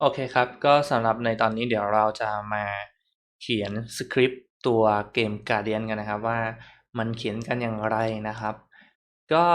โอเคครับ ก็สำหรับในตอนนี้เดี๋ยวเราจะมาเขียนสคริปต์ตัวเกม Guardian กันนะครับว่ามันเขียนกันอย่างไรนะครับ ก็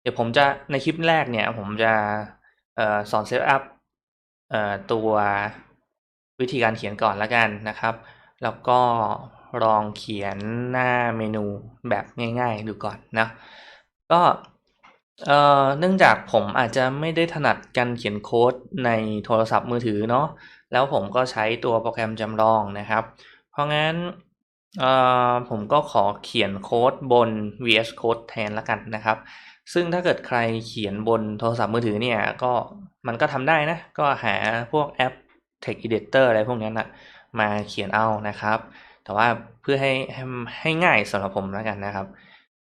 เดี๋ยวผมจะในคลิปแรกเนี่ยผมจะออสอนเซตอัพตัววิธีการเขียนก่อนล้วกันนะครับ แล้วก็ลองเขียนหน้าเมนูแบบง่ายๆดูก่อนนะก็ เอ่อ เนื่องจากผมอาจจะไม่ได้ถนัดการเขียนโค้ดในโทรศัพท์มือถือเนาะ แล้วผมก็ใช้ตัวโปรแกรมจำลองนะครับ เพราะงั้น เอ่อ ผมก็ขอเขียนโค้ดบน VS Code แทนละกันนะครับ ซึ่งถ้าเกิดใครเขียนบนโทรศัพท์มือถือเนี่ย ก็ มันก็ทำได้นะ ก็หาพวกแอป Text Editor อะไรพวกนี้นะมาเขียนเอานะครับ แต่ว่าเพื่อให้ ให้ ให้ง่ายสำหรับผมแล้วกันนะครับ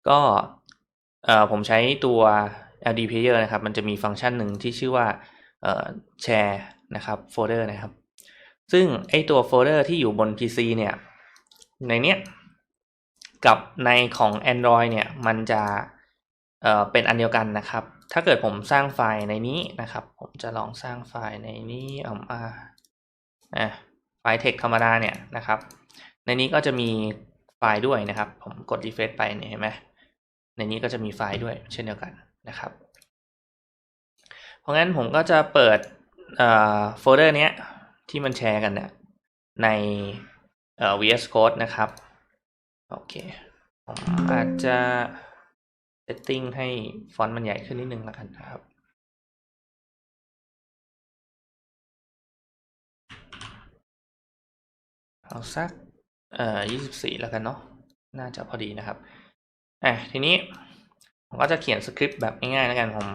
ก็ เอ่อผมใช้ตัว LD Player นะครับ มันจะมีฟังก์ชันหนึ่งที่ชื่อว่าเอ่อแชร์นะครับโฟลเดอร์นะครับ ซึ่งไอตัวโฟลเดอร์ที่อยู่บน PC เนี่ย ในเนี้ยกับในของ Android เนี่ย มันจะเอ่อเป็นอันเดียวกันนะครับ ถ้าเกิดผมสร้างไฟล์ในนี้นะครับ ผมจะลองสร้างไฟล์ในนี้เอามาอะไฟล์ text ธรรมดาเนี่ยนะครับ ในนี้ก็จะมีไฟล์ด้วยนะครับ ผมกด refresh ไปเนี่ยเห็นไหม ในนี้ก็จะมีไฟล์ด้วยเช่นเดียวกันนะครับ เพราะงั้นผมก็จะเปิดโฟลเดอร์นี้ที่มันแชร์กันเนี่ยใน VS Code นะครับ โอเค ผมอาจจะ setting ให้ฟอนต์มันใหญ่ขึ้นนิดนึงแล้วกันนะครับเอาสักเอ่อ24 แล้วกันเนาะ น่าจะพอดีนะครับ อะทีนี้ผมก็จะเขียนสคริปต์แบบง่ายๆแล้วกันผม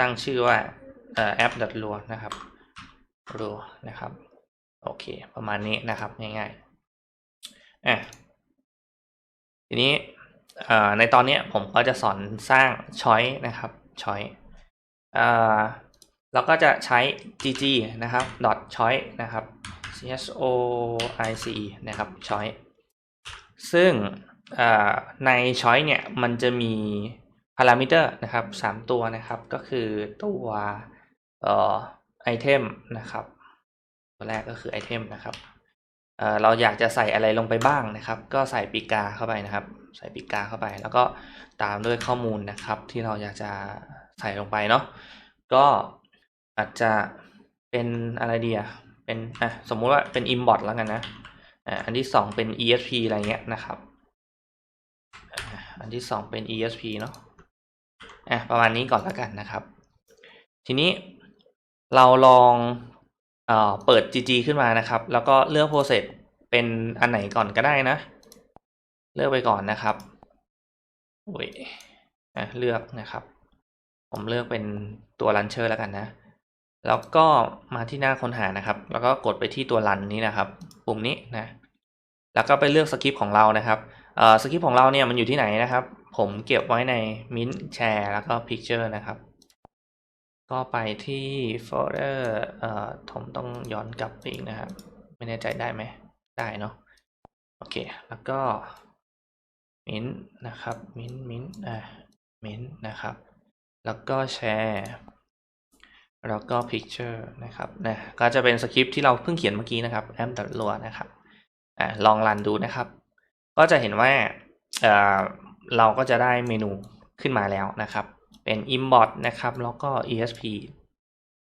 ตั้งชื่อว่าแอป .raw นะครับ raw นะครับโอเค ประมาณนี้นะครับง่ายๆอะทีนี้ในตอนนี้ผมก็จะสอนสร้างช้อยนะครับช้อยเราก็จะใช้ gg นะครับ dot choice นะครับ c h o i c e นะครับ choice ซึ่ง ในช้อยเนี่ยมันจะมีพารามิเตอร์นะครับสามตัวนะครับก็คือตัวไอเทมนะครับตัวแรกก็คือไอเทมนะครับเราอยากจะใส่อะไรลงไปบ้างนะครับ ก็ใส่ปีกาเข้าไปนะครับ ใส่ปีกาเข้าไป แล้วก็ตามด้วยข้อมูลนะครับ ที่เราอยากจะใส่ลงไปเนาะก็อาจจะเป็นอะไรเดีอะเป็นอะสมมุติว่าเป็น import แล้วกันนะอ่าอันที่สองเป็น esp อะไรเงี้ยนะครับ อันที่สองเป็น esp เนาะอะประมาณนี้ก่อนแล้วกันนะครับ ทีนี้เราลองเอ่อเปิด gg ขึ้นมานะครับ แล้วก็เลือก process เป็นอันไหนก่อนก็ได้นะ เลือกไปก่อนนะครับโอ้ยอะเลือกนะครับ ผมเลือกเป็นตัว launcher แล้วกันนะ แล้วก็มาที่หน้าค้นหานะครับ แล้วก็กดไปที่ตัวรันนี้นะครับ ปุ่มนี้นะ แล้วก็ไปเลือกสคริปต์ของเรานะครับ สคริปต์ของเราเนี่ยมันอยู่ที่ไหนนะครับ ผมเก็บไว้ใน Mint Share แล้วก็ Picture นะครับ ก็ไปที่โฟลเดอร์เอ่อผมต้องย้อนกลับไปอีกนะครับ ไม่แน่ใจได้ไหม ได้เนาะโอเค แล้วก็ Mint นะครับ Mint Mint อ่า Mint นะครับ แล้วก็แชร์แล้วก็ Picture นะครับนะก็จะเป็นสคริปต์ที่เราเพิ่งเขียนเมื่อกี้นะครับแอมตัดลัวนะครับอ่าลองรันดูนะครับ ก็จะเห็นว่าเเราก็จะได้เมนูขึ้นมาแล้วนะครับ เป็น import นะครับ แล้วก็ esp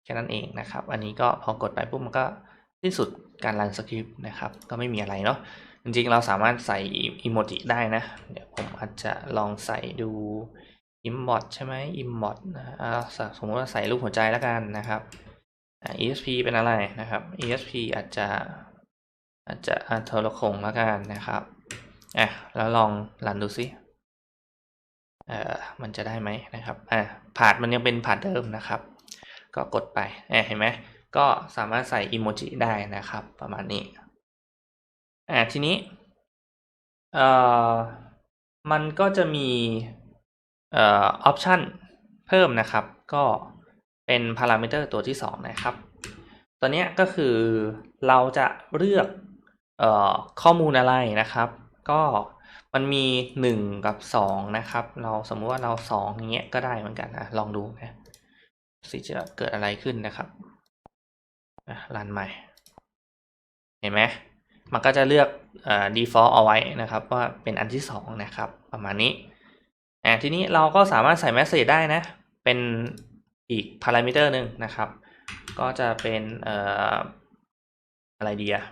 แค่นั้นเองนะครับ อันนี้ก็พอกดไปปุ๊บมันก็ที่สุดการรันสคริปต์นะครับ ก็ไม่มีอะไรเนาะจริงๆเราสามารถใส่อิโมจิได้นะ เดี๋ยวผมอาจจะลองใส่ดู import ใช่ไหม import นะสมมติว่าใส่รูปหัวใจแล้วกันนะครับ esp เป็นอะไรนะครับ esp อาจจะอาจจะอัทรคงแล้วกันนะครับ อะแล้วลองรันดูซิเอ่อมันจะได้ไหมนะครับอะผาดมันยังเป็นผาดเดิมนะครับ ก็กดไปเห็นไหมก็สามารถใส่อิโมจิได้นะครับ ประมาณนี้อะทีนี้เอ่อมันก็จะมีเอ่อออปชันเพิ่มนะครับ ก็เป็นพารามิเตอร์ตัวที่ 2 นะครับ ตัวนี้ก็คือเราจะเลือกเอ่อข้อมูลอะไรนะครับ ก็มันมีหนึ่งกับสองนะครับ เราสมมุติว่าเราสองอย่างเงี้ยก็ได้เหมือนกันนะลองดูนะสิจะเกิดอะไรขึ้นนะครับรันใหม่ เห็นไหมมันก็จะเลือกเอ่อ default เอาไว้นะครับ ว่าเป็นอันที่สองนะครับ ประมาณนี้อ่าทีนี้เราก็สามารถใส่ message ได้นะ เป็นอีก parameter หนึ่งนะครับ ก็จะเป็นเอ่ออะไรดีอะ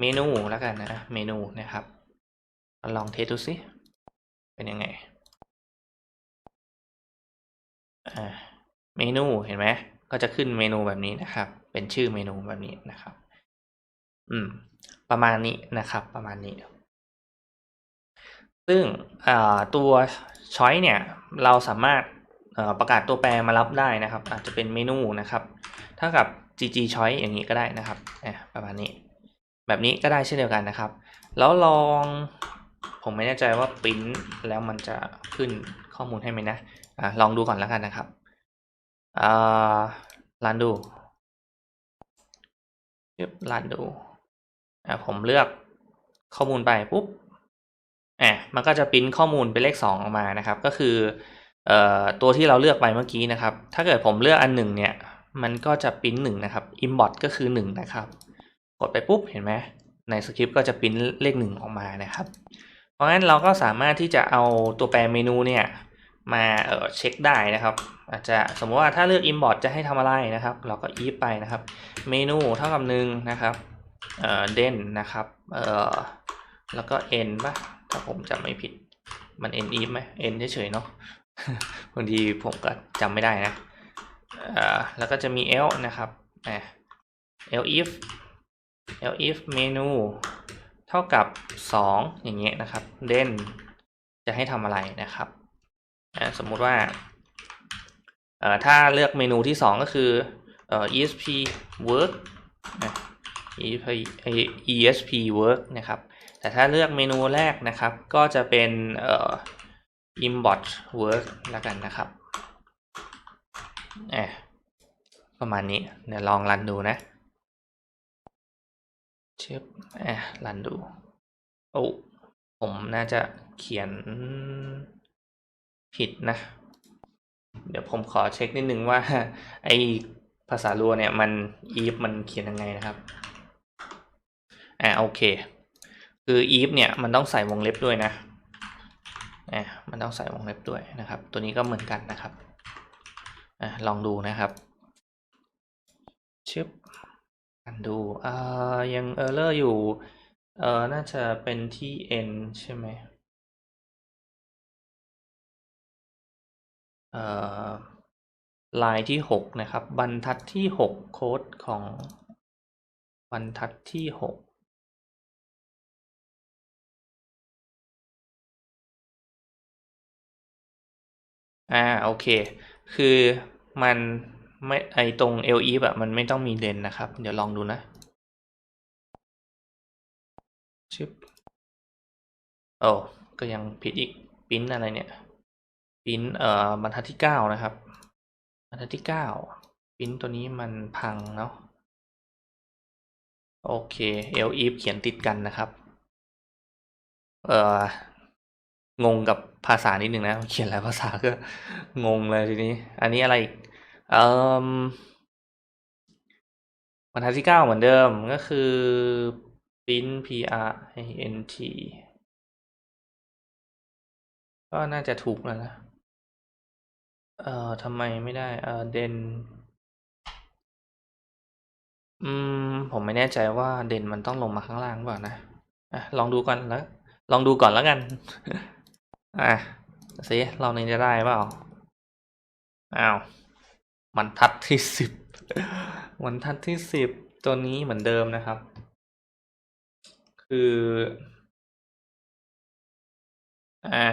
เมนูแล้วกันนะ เมนูนะครับ ลองเทสดูสิ เป็นยังไงอ่าเมนูเห็นไหมก็จะขึ้นเมนูแบบนี้นะครับ เป็นชื่อเมนูแบบนี้นะครับ อืม ประมาณนี้นะครับ ประมาณนี้ ซึ่งตัวช้อยเนี่ย เราสามารถประกาศตัวแปรมารับได้นะครับ อาจจะเป็นเมนูนะครับเท่ากับ gg choice อย่างนี้ก็ได้นะครับประมาณนี้ แบบนี้ก็ได้เช่นเดียวกันนะครับ แล้วลอง ผมไม่แน่ใจว่าปริ้นแล้วมันจะขึ้นข้อมูลให้ไหมนะอะลองดูก่อนแล้วกันนะครับอ่ารันดูยึบรันดูอ่าผมเลือกข้อมูลไปปุ๊บอะมันก็จะปริ้นข้อมูลเป็นเลขสองออกมานะครับ ก็คือเอ่อตัวที่เราเลือกไปเมื่อกี้นะครับ ถ้าเกิดผมเลือกอันหนึ่งเนี่ย มันก็จะปริ้นหนึ่งนะครับ import ก็คือหนึ่งนะครับ กดไปปุ๊บเห็นไหมในสคริปต์ก็จะปริ้นเลขหนึ่งออกมานะครับ เพราะฉะนั้นเราก็สามารถที่จะเอาตัวแปรเมนูเนี่ยมาเเช็คได้นะครับ อาจจะสมมติว่าถ้าเลือก import จะให้ทำอะไรนะครับ เราก็ if ไปนะครับ เมนูเท่ากับหนึ่งนะครับเอ่อ den นะครับเออแล้วก็ n ป่ะถ้าผมจำไม่ผิดมัน n if ไหม n เฉยๆเนาะบางทีผมก็จำไม่ได้นะเออแล้วก็จะมี l นะครับอ่า l if l if เมนู เท่ากับ 2 อย่างเงี้ยนะครับ then จะให้ทำอะไรนะครับสมมุติว่าถ้าเลือกเมนูที่ 2 ก็คือ esp work esp work นะครับ แต่ถ้าเลือกเมนูแรกนะครับ ก็จะเป็น import work แล้วกันนะครับประมาณนี้เดี๋ยวลองรันดูนะ ชิบอะรันดู โอ้ผมน่าจะเขียนผิดนะ เดี๋ยวผมขอเช็คนิดนึงว่า ไอภาษาลัวเนี่ยมัน if มันเขียนยังไงนะครับ อ่าโอเค คือ if เนี่ยมันต้องใส่วงเล็บด้วยนะอ่ามันต้องใส่วงเล็บด้วยนะครับ ตัวนี้ก็เหมือนกันนะครับอ่าลองดูนะครับชึบ ดูอ่ายังเออร์เลอร์อยู่เออน่าจะเป็นที่ n ใช่ไหมเอ่อลายที่หกนะครับ บรรทัดที่หกโค้ดของบรรทัดที่หกอ่าโอเค คือมัน ไม่ไอตรง l e แบบมันไม่ต้องมีเลนนะครับ เดี๋ยวลองดูนะชิปโอ้ก็ยังผิดอีกปิ้นอะไรเนี่ยปิ้นเอ่อบรรทัดที่เก้านะครับ บรรทัดที่เก้าปิ้นตัวนี้มันพังเนาะโอเค l if เขียนติดกันนะครับ เอ่องงกับภาษานิดหนึ่งนะ เขียนหลายภาษาก็งงเลยทีนี้ อันนี้อะไร เอ่อบรรทัดที่เก้าเหมือนเดิมก็คือ print p r i n t ก็น่าจะถูกแล้วนะ เอ่อทำไมไม่ได้ เอ่อเดนอืม ผมไม่แน่ใจว่าเด่นมันต้องลงมาข้างล่างเปล่านะ อะ ลองดูก่อนแล้ว ลองดูก่อนแล้วกัน อะสิลองนี้จะได้เปล่า อ้าว บรรทัดที่สิบบรรทัดที่สิบตัวนี้เหมือนเดิมนะครับ คืออ่า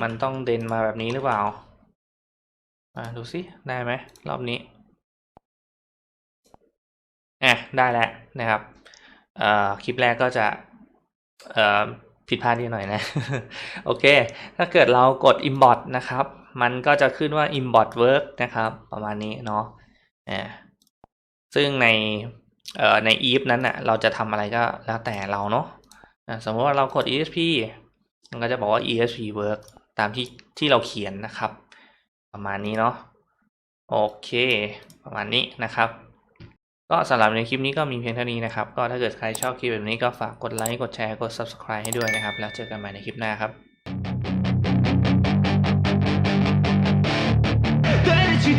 มันต้องเด่นมาแบบนี้หรือเปล่า อ่าดูสิได้ไหมรอบนี้อะได้แล้วนะครับเอ่อคลิปแรกก็จะเอ่อผิดพลาดนิดหน่อยนะ โอเค ถ้าเกิดเรากด import นะครับ มันก็จะขึ้นว่า import work นะครับ ประมาณนี้เนาะซึ่งในใน if นั้นนะ่ะเราจะทำอะไรก็แล้วแต่เราเนาะสมมติว่าเรากด esp มันก็จะบอกว่า esp work ตามที่ที่เราเขียนนะครับ ประมาณนี้เนาะโอเค ประมาณนี้นะครับ ก็สำหรับในคลิปนี้ก็มีเพียงเท่านี้นะครับ ก็ถ้าเกิดใครชอบคลิปแบบนี้ก็ฝากกดไลค์ กดแชร์ กด subscribe ให้ด้วยนะครับ แล้วเจอกันใหม่ในคลิปหน้าครับ